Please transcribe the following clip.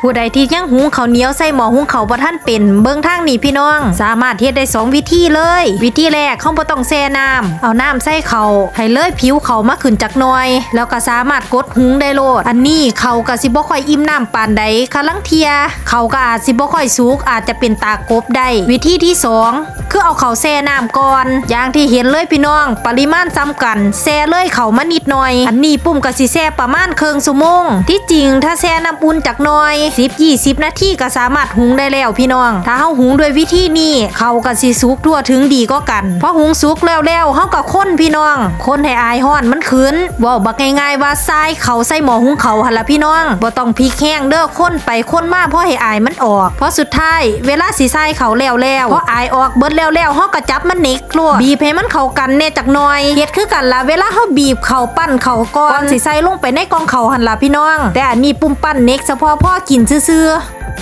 ผู้ใดที่ยังหุงข้าวเหนียวใส่หม้อหุงข้าวบ่ทันเป็นเบิ่งทางนี้พี่น้อง สามารถเฮ็ดได้สองวิธีเลย วิธีแรกเขาบ่ต้องแช่น้ำเอาน้ำใส่เขาวให้เลยผิวเขาวมาขึ้นจักหน่อย แล้วก็สามารถกดหุงได้โลด อันนี้เขาวก็สิบ่ค่อยอิ่มน้ำปานใดคะลังเทียเขาวก็อาจสิบ่ค่อยสุกอาจจะเป็นตากบได้วิธีที่สองคือเอาเขาแช่น้ำก่อน อย่างที่เห็นเลยพี่น้อง ปริมาณซ้ำกันแช่เลยเขามานิดหน่อย อันนี้ปุ่มก็สิแช่ประมาณเครึ่งชั่วโมงที่จริงถ้าแช่น้ำอุ่นจักหน่อย10-20 นาทีก็สามารถหุงได้แล้วพี่น้อง ถ้าเฮาหุงด้วยวิธีนี้เขาก็สิสุกทั่วถึงดีก็กันเพอหุงสุกแล้วแล้วเฮาก็คนพี่น้องคนให้อายฮ้อนมันขืนว้าบักง่ายๆว่าทรายเขาใส่หม้อหุงเขาหั่นล่ะพี่น้องบ่ต้องพริกแห้งเด้อคนไปคนมาเพราะให้อายมันออก เพราะสุดท้ายเวลาสิใส่เขาแล้วแล้วเพออายออกเบิดแล้วแล้วเฮาก็จับมันเน็กลวบีบให้มันเข้ากันแน่จักหน่อยเฮ็ดคือกันล่ะเวลาเฮาบีบเขาปั้นเขาก่อนสิใส่ลงไปในกองเขาหั่นล่ะพี่น้อง แต่อันนี้ปุ่มปั้นเน็กเฉพาะพ่อกินซื่อๆ